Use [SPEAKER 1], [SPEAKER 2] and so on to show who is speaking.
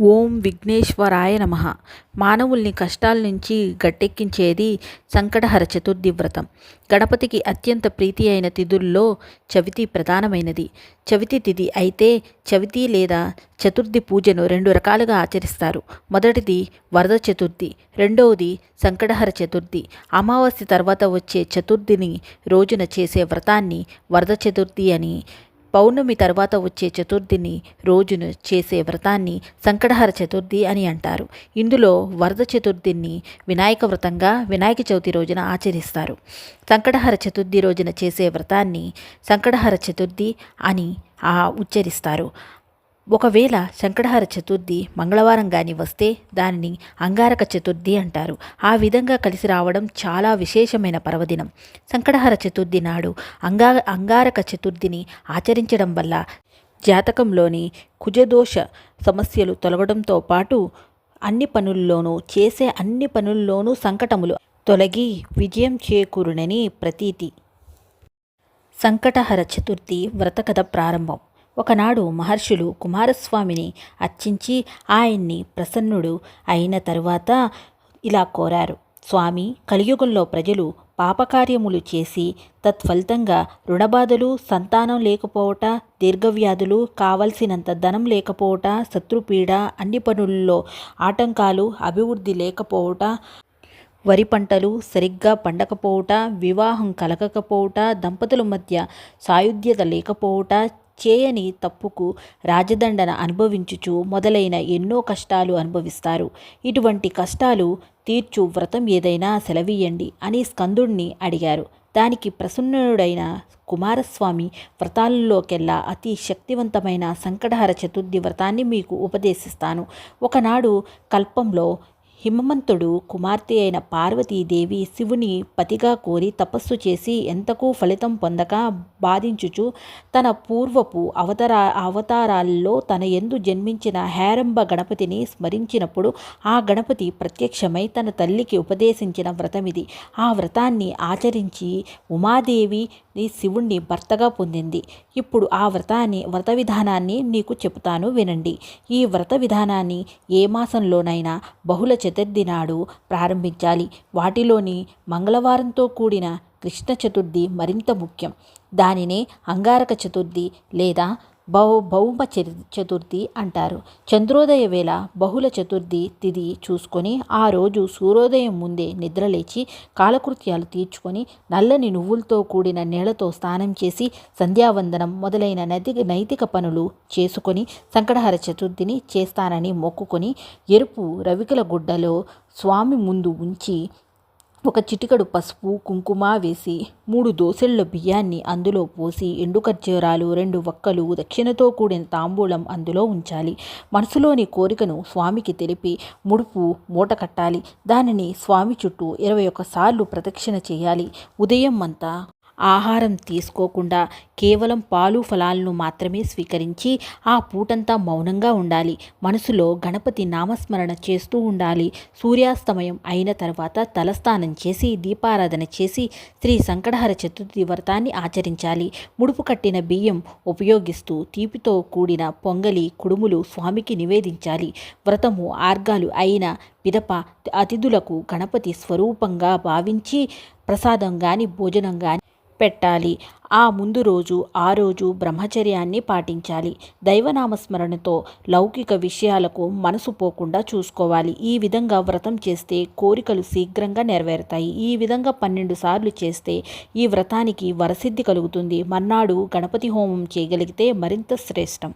[SPEAKER 1] ఓం విఘ్నేశ్వరాయ నమ. మానవుల్ని కష్టాల నుంచి గట్టెక్కించేది సంకటహర చతుర్థి వ్రతం. గణపతికి అత్యంత ప్రీతి అయిన తిథుల్లో చవితి ప్రధానమైనది. చవితి తిథి అయితే చవితి లేదా చతుర్థి పూజను రెండు రకాలుగా ఆచరిస్తారు. మొదటిది వరద చతుర్థి రెండవది సంకటహర చతుర్థి. అమావాస్య తర్వాత వచ్చే చతుర్థిని రోజున చేసే వ్రతాన్ని వరద చతుర్థి అని పౌర్ణమి తర్వాత వచ్చే చతుర్థిని రోజును చేసే వ్రతాన్ని సంకటహర చతుర్థి అని అంటారు. ఇందులో వరద చతుర్థిని వినాయక వ్రతంగా వినాయక చవితి రోజున ఆచరిస్తారు. సంకటహర చతుర్థి రోజున చేసే వ్రతాన్ని సంకటహర చతుర్థి అని ఆ ఉచ్చరిస్తారు. ఒకవేళ సంకటహర చతుర్థి మంగళవారం కానీ వస్తే దానిని అంగారక చతుర్థి అంటారు. ఆ విధంగా కలిసి రావడం చాలా విశేషమైన పర్వదినం. సంకటహర చతుర్థి నాడు అంగా అంగారక చతుర్థిని ఆచరించడం వల్ల జాతకంలోని కుజదోష సమస్యలు తొలగడంతో పాటు అన్ని పనుల్లోనూ చేసే అన్ని పనుల్లోనూ సంకటములు తొలగి విజయం చేకూరునని ప్రతీతి. సంకటహర చతుర్థి వ్రతకథ ప్రారంభం. ఒకనాడు మహర్షులు కుమారస్వామిని అర్చించి ఆయన్ని ప్రసన్నుడు అయిన తరువాత ఇలా కోరారు. స్వామి కలియుగంలో ప్రజలు పాపకార్యములు చేసి తత్ఫలితంగా రుణబాధలు సంతానం లేకపోవట దీర్ఘవ్యాధులు కావలసినంత ధనం లేకపోవట శత్రుపీడ అన్ని పనుల్లో ఆటంకాలు అభివృద్ధి లేకపోవట వరి పంటలు సరిగ్గా పండకపోవట వివాహం కలగకపోవట దంపతుల మధ్య సాయుధ్యత లేకపోవట చేయని తప్పుకు రాజదండన అనుభవించుచు మొదలైన ఎన్నో కష్టాలు అనుభవిస్తారు. ఇటువంటి కష్టాలు తీర్చు వ్రతం ఏదైనా సెలవీయండి అని స్కందుణ్ణి అడిగారు. దానికి ప్రసన్నుడైన కుమారస్వామి వ్రతాలలోకెల్లా అతి శక్తివంతమైన సంకటహర చతుర్థి వ్రతాన్ని మీకు ఉపదేశిస్తాను. ఒకనాడు కల్పంలో హిమమంతుడు కుమార్తె అయిన పార్వతీదేవి శివుని పతిగా కోరి తపస్సు చేసి ఎంతకు ఫలితం పొందక బాధించుచు తన పూర్వపు అవతార అవతారాల్లో తన ఎందు జన్మించిన హేరంబ గణపతిని స్మరించినప్పుడు ఆ గణపతి ప్రత్యక్షమై తన తల్లికి ఉపదేశించిన వ్రతమిది. ఆ వ్రతాన్ని ఆచరించి ఉమాదేవి శివుణ్ణి భర్తగా పొందింది. ఇప్పుడు ఆ వ్రతాన్ని వ్రత విధానాన్ని నీకు చెబుతాను వినండి. ఈ వ్రత విధానాన్ని ఏ మాసంలోనైనా బహుళ చతుర్థి నాడు ప్రారంభించాలి. వాటిలోని మంగళవారంతో కూడిన కృష్ణ చతుర్థి మరింత ముఖ్యం. దానినే అంగారక చతుర్థి లేదా భౌ భౌమ చతుర్థి అంటారు. చంద్రోదయ వేళ బహుళ చతుర్థి తిథి చూసుకొని ఆ రోజు సూర్యోదయం ముందే నిద్రలేచి కాలకృత్యాలు తీర్చుకొని నల్లని నువ్వులతో కూడిన నీళ్ళతో స్నానం చేసి సంధ్యావందనం మొదలైన నది నైతిక పనులు చేసుకొని సంకటహర చతుర్థిని చేస్తానని మొక్కుకొని ఎరుపు రవికల గుడ్డలో స్వామి ముందు ఉంచి ఒక చిటికడు పసుపు కుంకుమ వేసి మూడు దోసెళ్ళ బియ్యాన్ని అందులో పోసి ఎండు ఖర్జూరాలు రెండు వక్కలు దక్షిణతో కూడిన తాంబూలం అందులో ఉంచాలి. మనసులోని కోరికను స్వామికి తెలిపి ముడుపు మూట కట్టాలి. దానిని స్వామి చుట్టూ ఇరవై ఒక్కసార్లు ప్రదక్షిణ చేయాలి. ఉదయం అంతా ఆహారం తీసుకోకుండా కేవలం పాలు ఫలాలను మాత్రమే స్వీకరించి ఆ పూటంతా మౌనంగా ఉండాలి. మనసులో గణపతి నామస్మరణ చేస్తూ ఉండాలి. సూర్యాస్తమయం అయిన తర్వాత తలస్నానం చేసి దీపారాధన చేసి శ్రీ సంకటహర చతుర్థి వ్రతాన్ని ఆచరించాలి. ముడుపు కట్టిన బియ్యం ఉపయోగిస్తూ తీపితో కూడిన పొంగలి కుడుములు స్వామికి నివేదించాలి. వ్రతము ఆర్గాలు అయిన పిదప అతిథులకు గణపతి స్వరూపంగా భావించి ప్రసాదం కానీ భోజనం కానీ పెట్టాలి. ఆ ముందు రోజు ఆ రోజు బ్రహ్మచర్యాన్ని పాటించాలి. దైవనామస్మరణతో లౌకిక విషయాలకు మనసు పోకుండా చూసుకోవాలి. ఈ విధంగా వ్రతం చేస్తే కోరికలు శీఘ్రంగా నెరవేరుతాయి. ఈ విధంగా పన్నెండు సార్లు చేస్తే ఈ వ్రతానికి వరసిద్ధి కలుగుతుంది. మర్నాడు గణపతి హోమం చేయగలిగితే మరింత శ్రేష్టం.